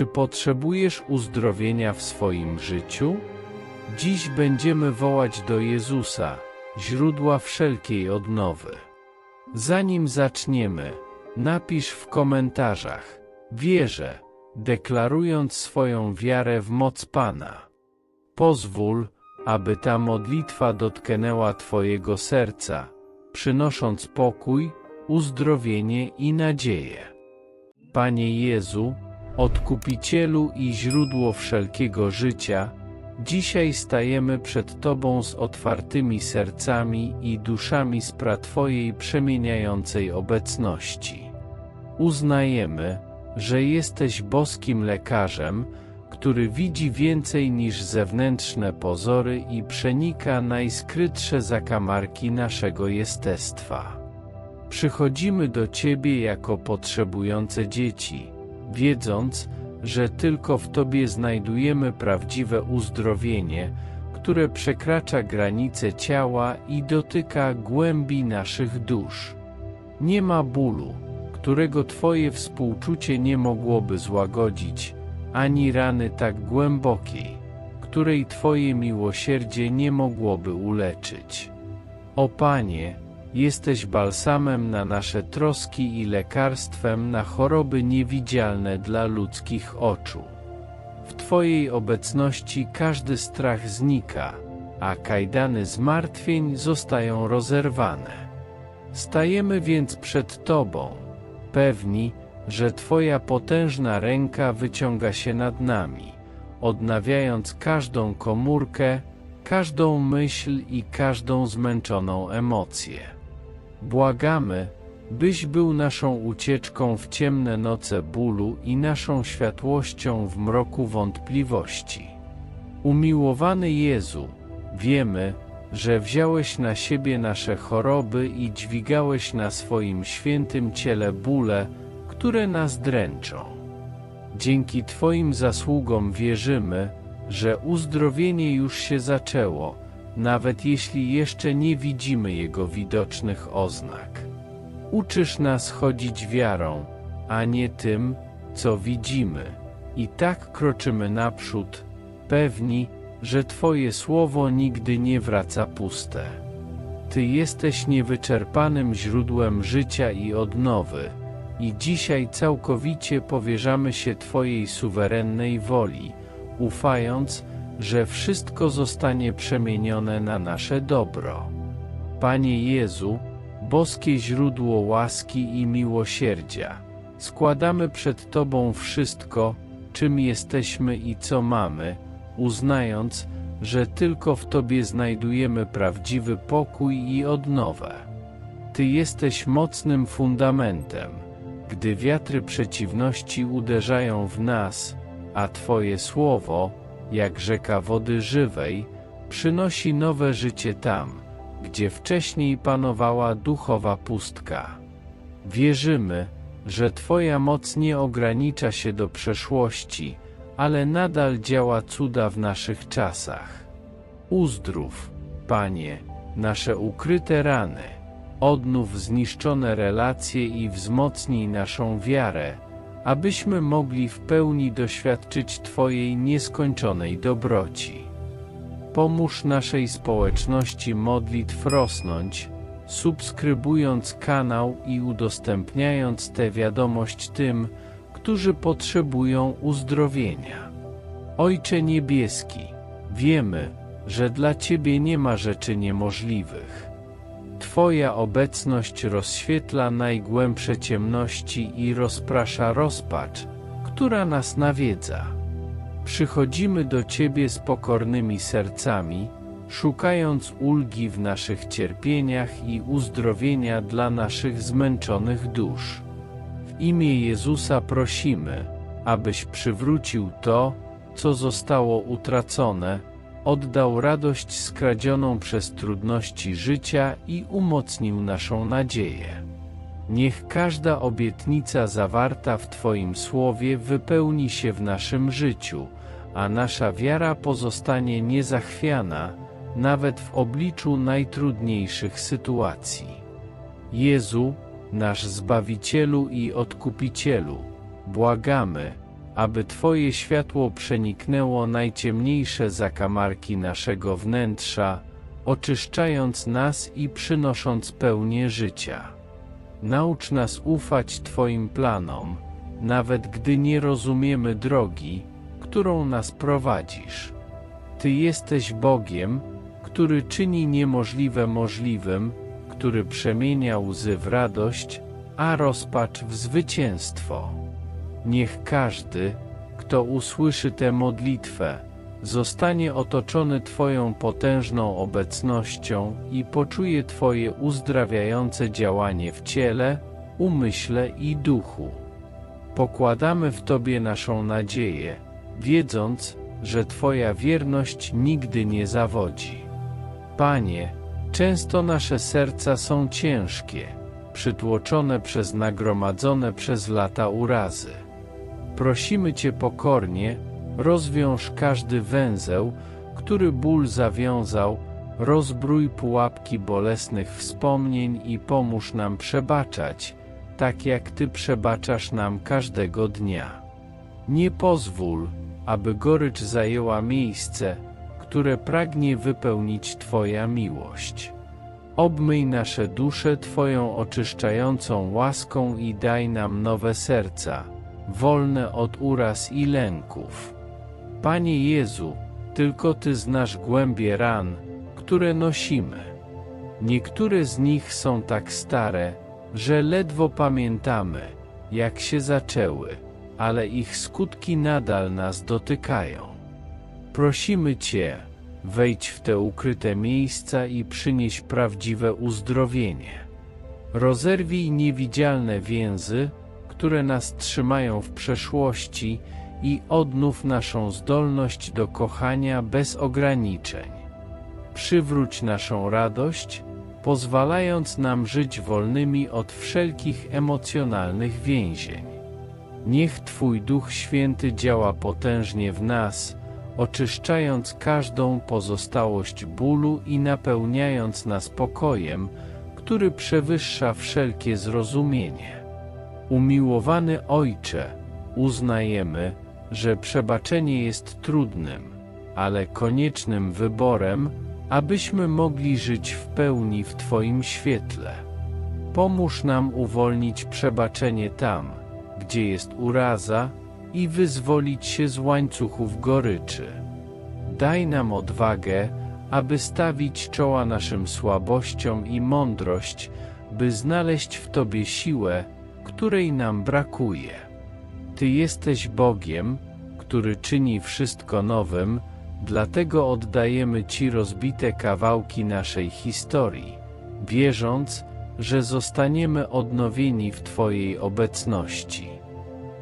Czy potrzebujesz uzdrowienia w swoim życiu? Dziś będziemy wołać do Jezusa, źródła wszelkiej odnowy. Zanim zaczniemy, napisz w komentarzach: Wierzę, deklarując swoją wiarę w moc Pana. Pozwól, aby ta modlitwa dotknęła Twojego serca, przynosząc pokój, uzdrowienie i nadzieję. Panie Jezu, Odkupicielu i źródło wszelkiego życia, dzisiaj stajemy przed Tobą z otwartymi sercami i duszami z pra Twojej przemieniającej obecności. Uznajemy, że jesteś boskim lekarzem, który widzi więcej niż zewnętrzne pozory i przenika najskrytsze zakamarki naszego jestestwa. Przychodzimy do Ciebie jako potrzebujące dzieci, wiedząc, że tylko w Tobie znajdujemy prawdziwe uzdrowienie, które przekracza granice ciała i dotyka głębi naszych dusz. Nie ma bólu, którego Twoje współczucie nie mogłoby złagodzić, ani rany tak głębokiej, której Twoje miłosierdzie nie mogłoby uleczyć. O Panie, jesteś balsamem na nasze troski i lekarstwem na choroby niewidzialne dla ludzkich oczu. W Twojej obecności każdy strach znika, a kajdany zmartwień zostają rozerwane. Stajemy więc przed Tobą, pewni, że Twoja potężna ręka wyciąga się nad nami, odnawiając każdą komórkę, każdą myśl i każdą zmęczoną emocję. Błagamy, byś był naszą ucieczką w ciemne noce bólu i naszą światłością w mroku wątpliwości. Umiłowany Jezu, wiemy, że wziąłeś na siebie nasze choroby i dźwigałeś na swoim świętym ciele bóle, które nas dręczą. Dzięki Twoim zasługom wierzymy, że uzdrowienie już się zaczęło, nawet jeśli jeszcze nie widzimy jego widocznych oznak. Uczysz nas chodzić wiarą, a nie tym, co widzimy, i tak kroczymy naprzód, pewni, że Twoje słowo nigdy nie wraca puste. Ty jesteś niewyczerpanym źródłem życia i odnowy, i dzisiaj całkowicie powierzamy się Twojej suwerennej woli, ufając, że wszystko zostanie przemienione na nasze dobro. Panie Jezu, boskie źródło łaski i miłosierdzia, składamy przed Tobą wszystko, czym jesteśmy i co mamy, uznając, że tylko w Tobie znajdujemy prawdziwy pokój i odnowę. Ty jesteś mocnym fundamentem, gdy wiatry przeciwności uderzają w nas, a Twoje słowo, jak rzeka wody żywej, przynosi nowe życie tam, gdzie wcześniej panowała duchowa pustka. Wierzymy, że Twoja moc nie ogranicza się do przeszłości, ale nadal działa cuda w naszych czasach. Uzdrów, Panie, nasze ukryte rany, odnów zniszczone relacje i wzmocnij naszą wiarę, abyśmy mogli w pełni doświadczyć Twojej nieskończonej dobroci. Pomóż naszej społeczności modlitw rosnąć, subskrybując kanał i udostępniając tę wiadomość tym, którzy potrzebują uzdrowienia. Ojcze Niebieski, wiemy, że dla Ciebie nie ma rzeczy niemożliwych. Twoja obecność rozświetla najgłębsze ciemności i rozprasza rozpacz, która nas nawiedza. Przychodzimy do Ciebie z pokornymi sercami, szukając ulgi w naszych cierpieniach i uzdrowienia dla naszych zmęczonych dusz. W imię Jezusa prosimy, abyś przywrócił to, co zostało utracone, oddał radość skradzioną przez trudności życia i umocnił naszą nadzieję. Niech każda obietnica zawarta w Twoim słowie wypełni się w naszym życiu, a nasza wiara pozostanie niezachwiana, nawet w obliczu najtrudniejszych sytuacji. Jezu, nasz Zbawicielu i Odkupicielu, błagamy, aby Twoje światło przeniknęło najciemniejsze zakamarki naszego wnętrza, oczyszczając nas i przynosząc pełnię życia. Naucz nas ufać Twoim planom, nawet gdy nie rozumiemy drogi, którą nas prowadzisz. Ty jesteś Bogiem, który czyni niemożliwe możliwym, który przemienia łzy w radość, a rozpacz w zwycięstwo. Niech każdy, kto usłyszy tę modlitwę, zostanie otoczony Twoją potężną obecnością i poczuje Twoje uzdrawiające działanie w ciele, umyśle i duchu. Pokładamy w Tobie naszą nadzieję, wiedząc, że Twoja wierność nigdy nie zawodzi. Panie, często nasze serca są ciężkie, przytłoczone przez nagromadzone przez lata urazy. Prosimy Cię pokornie, rozwiąż każdy węzeł, który ból zawiązał, rozbrój pułapki bolesnych wspomnień i pomóż nam przebaczać, tak jak Ty przebaczasz nam każdego dnia. Nie pozwól, aby gorycz zajęła miejsce, które pragnie wypełnić Twoja miłość. Obmyj nasze dusze Twoją oczyszczającą łaską i daj nam nowe serca, wolne od uraz i lęków. Panie Jezu, tylko Ty znasz głębie ran, które nosimy. Niektóre z nich są tak stare, że ledwo pamiętamy, jak się zaczęły, ale ich skutki nadal nas dotykają. Prosimy Cię, wejdź w te ukryte miejsca i przynieś prawdziwe uzdrowienie. Rozerwij niewidzialne więzy, które nas trzymają w przeszłości i odnów naszą zdolność do kochania bez ograniczeń. Przywróć naszą radość, pozwalając nam żyć wolnymi od wszelkich emocjonalnych więzień. Niech Twój Duch Święty działa potężnie w nas, oczyszczając każdą pozostałość bólu i napełniając nas pokojem, który przewyższa wszelkie zrozumienie. Umiłowany Ojcze, uznajemy, że przebaczenie jest trudnym, ale koniecznym wyborem, abyśmy mogli żyć w pełni w Twoim świetle. Pomóż nam uwolnić przebaczenie tam, gdzie jest uraza, i wyzwolić się z łańcuchów goryczy. Daj nam odwagę, aby stawić czoła naszym słabościom i mądrość, by znaleźć w Tobie siłę, której nam brakuje. Ty jesteś Bogiem, który czyni wszystko nowym, dlatego oddajemy Ci rozbite kawałki naszej historii, wierząc, że zostaniemy odnowieni w Twojej obecności.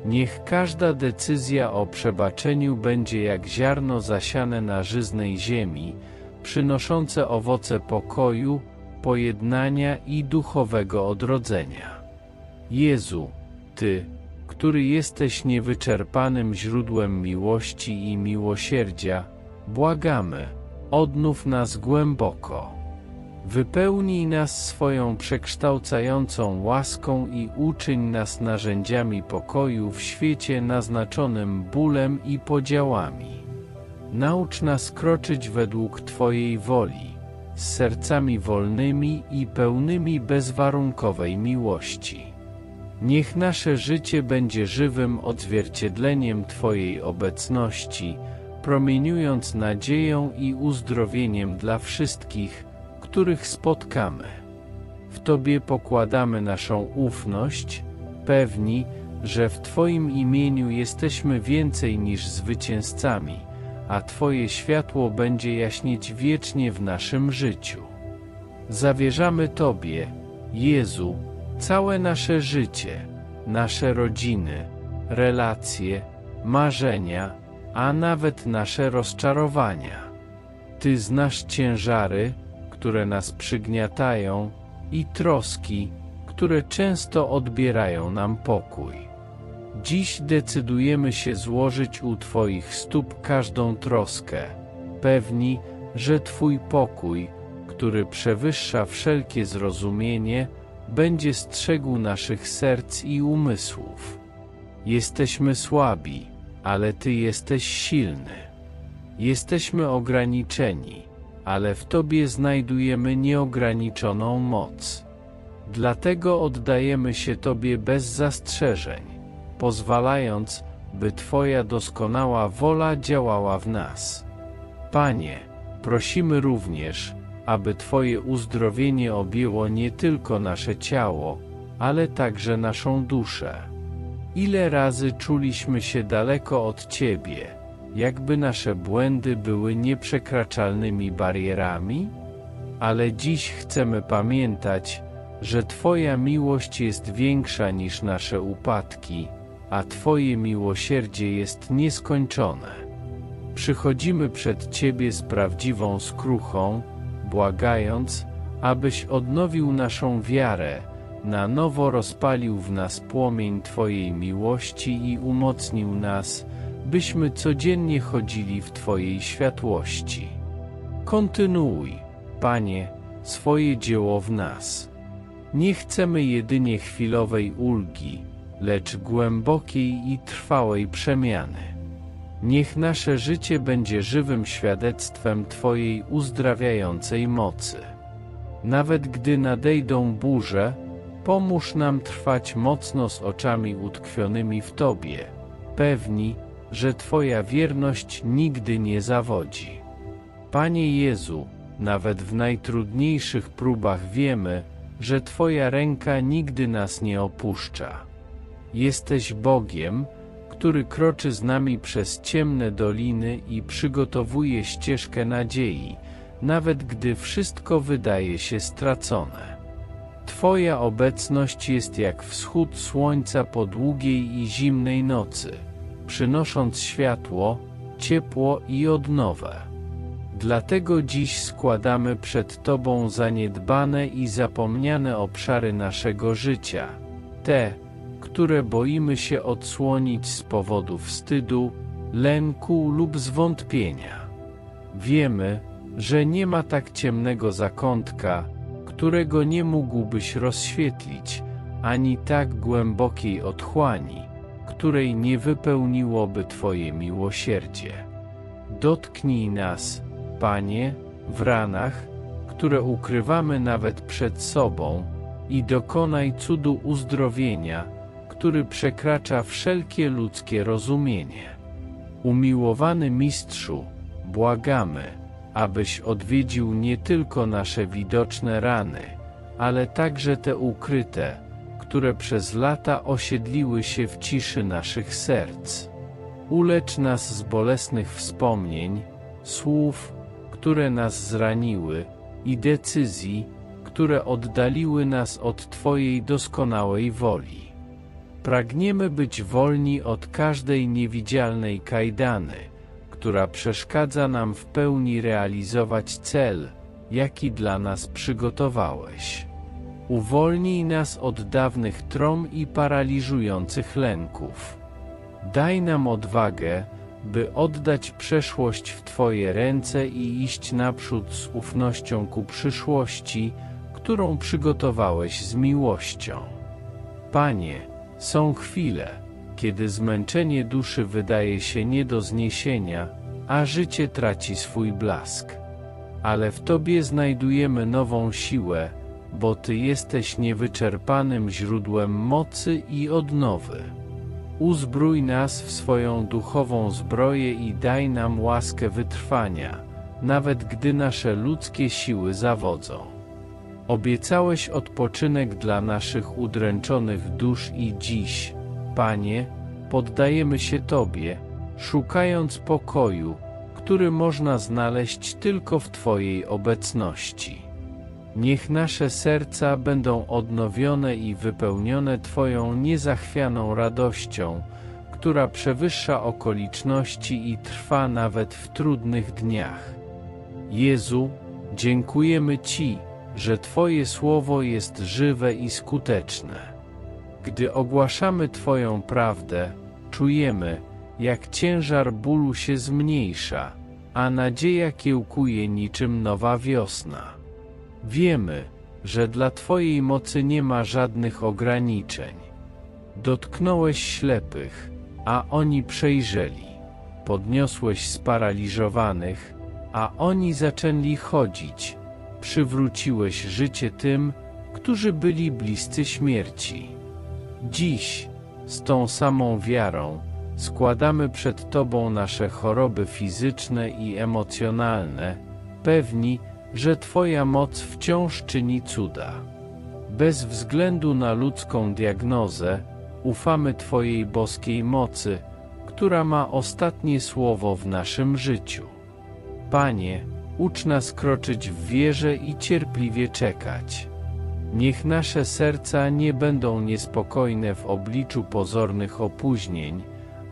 Niech każda decyzja o przebaczeniu będzie jak ziarno zasiane na żyznej ziemi, przynoszące owoce pokoju, pojednania i duchowego odrodzenia. Jezu, Ty, który jesteś niewyczerpanym źródłem miłości i miłosierdzia, błagamy, odnów nas głęboko. Wypełnij nas swoją przekształcającą łaską i uczyń nas narzędziami pokoju w świecie naznaczonym bólem i podziałami. Naucz nas kroczyć według Twojej woli, z sercami wolnymi i pełnymi bezwarunkowej miłości. Niech nasze życie będzie żywym odzwierciedleniem Twojej obecności, promieniując nadzieją i uzdrowieniem dla wszystkich, których spotkamy. W Tobie pokładamy naszą ufność, pewni, że w Twoim imieniu jesteśmy więcej niż zwycięzcami, a Twoje światło będzie jaśnieć wiecznie w naszym życiu. Zawierzamy Tobie, Jezu, całe nasze życie, nasze rodziny, relacje, marzenia, a nawet nasze rozczarowania. Ty znasz ciężary, które nas przygniatają, i troski, które często odbierają nam pokój. Dziś decydujemy się złożyć u Twoich stóp każdą troskę, pewni, że Twój pokój, który przewyższa wszelkie zrozumienie, będzie strzegł naszych serc i umysłów. Jesteśmy słabi, ale Ty jesteś silny. Jesteśmy ograniczeni, ale w Tobie znajdujemy nieograniczoną moc. Dlatego oddajemy się Tobie bez zastrzeżeń, pozwalając, by Twoja doskonała wola działała w nas. Panie, prosimy również, aby Twoje uzdrowienie objęło nie tylko nasze ciało, ale także naszą duszę. Ile razy czuliśmy się daleko od Ciebie, jakby nasze błędy były nieprzekraczalnymi barierami? Ale dziś chcemy pamiętać, że Twoja miłość jest większa niż nasze upadki, a Twoje miłosierdzie jest nieskończone. Przychodzimy przed Ciebie z prawdziwą skruchą, błagając, abyś odnowił naszą wiarę, na nowo rozpalił w nas płomień Twojej miłości i umocnił nas, byśmy codziennie chodzili w Twojej światłości. Kontynuuj, Panie, swoje dzieło w nas. Nie chcemy jedynie chwilowej ulgi, lecz głębokiej i trwałej przemiany. Niech nasze życie będzie żywym świadectwem Twojej uzdrawiającej mocy. Nawet gdy nadejdą burze, pomóż nam trwać mocno z oczami utkwionymi w Tobie, pewni, że Twoja wierność nigdy nie zawodzi. Panie Jezu, nawet w najtrudniejszych próbach wiemy, że Twoja ręka nigdy nas nie opuszcza. Jesteś Bogiem, który kroczy z nami przez ciemne doliny i przygotowuje ścieżkę nadziei, nawet gdy wszystko wydaje się stracone. Twoja obecność jest jak wschód słońca po długiej i zimnej nocy, przynosząc światło, ciepło i odnowę. Dlatego dziś składamy przed Tobą zaniedbane i zapomniane obszary naszego życia, te, które boimy się odsłonić z powodu wstydu, lęku lub zwątpienia. Wiemy, że nie ma tak ciemnego zakątka, którego nie mógłbyś rozświetlić, ani tak głębokiej otchłani, której nie wypełniłoby Twoje miłosierdzie. Dotknij nas, Panie, w ranach, które ukrywamy nawet przed sobą, i dokonaj cudu uzdrowienia, który przekracza wszelkie ludzkie rozumienie. Umiłowany Mistrzu, błagamy, abyś odwiedził nie tylko nasze widoczne rany, ale także te ukryte, które przez lata osiedliły się w ciszy naszych serc. Ulecz nas z bolesnych wspomnień, słów, które nas zraniły, i decyzji, które oddaliły nas od Twojej doskonałej woli. Pragniemy być wolni od każdej niewidzialnej kajdany, która przeszkadza nam w pełni realizować cel, jaki dla nas przygotowałeś. Uwolnij nas od dawnych trom i paraliżujących lęków. Daj nam odwagę, by oddać przeszłość w Twoje ręce i iść naprzód z ufnością ku przyszłości, którą przygotowałeś z miłością. Panie, są chwile, kiedy zmęczenie duszy wydaje się nie do zniesienia, a życie traci swój blask. Ale w Tobie znajdujemy nową siłę, bo Ty jesteś niewyczerpanym źródłem mocy i odnowy. Uzbrój nas w swoją duchową zbroję i daj nam łaskę wytrwania, nawet gdy nasze ludzkie siły zawodzą. Obiecałeś odpoczynek dla naszych udręczonych dusz i dziś, Panie, poddajemy się Tobie, szukając pokoju, który można znaleźć tylko w Twojej obecności. Niech nasze serca będą odnowione i wypełnione Twoją niezachwianą radością, która przewyższa okoliczności i trwa nawet w trudnych dniach. Jezu, dziękujemy Ci, że Twoje słowo jest żywe i skuteczne. Gdy ogłaszamy Twoją prawdę, czujemy, jak ciężar bólu się zmniejsza, a nadzieja kiełkuje niczym nowa wiosna. Wiemy, że dla Twojej mocy nie ma żadnych ograniczeń. Dotknąłeś ślepych, a oni przejrzeli. Podniosłeś sparaliżowanych, a oni zaczęli chodzić. Przywróciłeś życie tym, którzy byli bliscy śmierci. Dziś, z tą samą wiarą, składamy przed Tobą nasze choroby fizyczne i emocjonalne, pewni, że Twoja moc wciąż czyni cuda. Bez względu na ludzką diagnozę, ufamy Twojej boskiej mocy, która ma ostatnie słowo w naszym życiu. Panie, ucz nas kroczyć w wierze i cierpliwie czekać. Niech nasze serca nie będą niespokojne w obliczu pozornych opóźnień,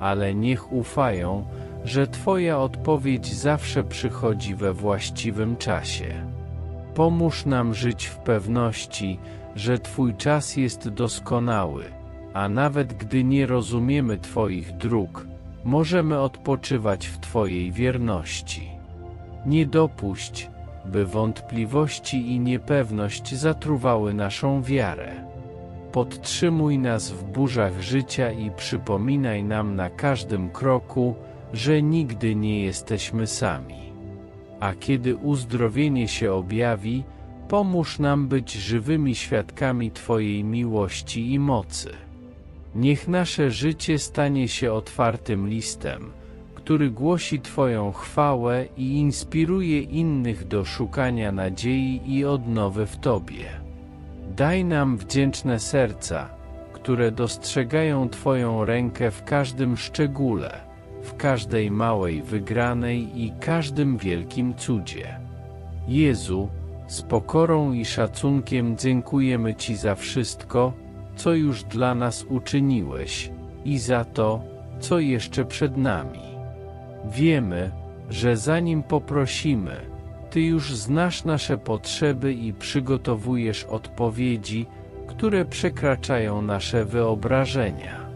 ale niech ufają, że Twoja odpowiedź zawsze przychodzi we właściwym czasie. Pomóż nam żyć w pewności, że Twój czas jest doskonały, a nawet gdy nie rozumiemy Twoich dróg, możemy odpoczywać w Twojej wierności. Nie dopuść, by wątpliwości i niepewność zatruwały naszą wiarę. Podtrzymuj nas w burzach życia i przypominaj nam na każdym kroku, że nigdy nie jesteśmy sami. A kiedy uzdrowienie się objawi, pomóż nam być żywymi świadkami Twojej miłości i mocy. Niech nasze życie stanie się otwartym listem, który głosi Twoją chwałę i inspiruje innych do szukania nadziei i odnowy w Tobie. Daj nam wdzięczne serca, które dostrzegają Twoją rękę w każdym szczególe, w każdej małej wygranej i każdym wielkim cudzie. Jezu, z pokorą i szacunkiem dziękujemy Ci za wszystko, co już dla nas uczyniłeś, i za to, co jeszcze przed nami. Wiemy, że zanim poprosimy, Ty już znasz nasze potrzeby i przygotowujesz odpowiedzi, które przekraczają nasze wyobrażenia.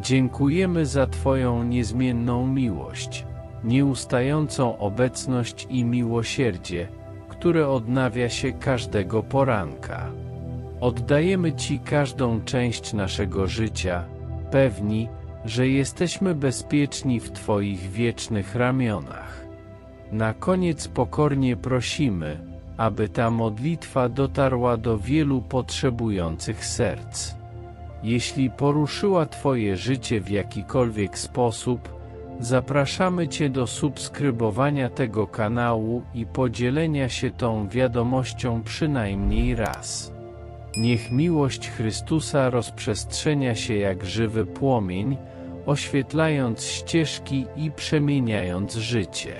Dziękujemy za Twoją niezmienną miłość, nieustającą obecność i miłosierdzie, które odnawia się każdego poranka. Oddajemy Ci każdą część naszego życia, pewni, że jesteśmy bezpieczni w Twoich wiecznych ramionach. Na koniec pokornie prosimy, aby ta modlitwa dotarła do wielu potrzebujących serc. Jeśli poruszyła Twoje życie w jakikolwiek sposób, zapraszamy Cię do subskrybowania tego kanału i podzielenia się tą wiadomością przynajmniej raz. Niech miłość Chrystusa rozprzestrzenia się jak żywy płomień, oświetlając ścieżki i przemieniając życie.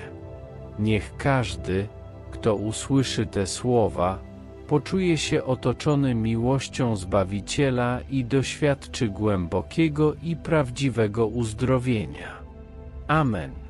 Niech każdy, kto usłyszy te słowa, poczuje się otoczony miłością Zbawiciela i doświadczy głębokiego i prawdziwego uzdrowienia. Amen.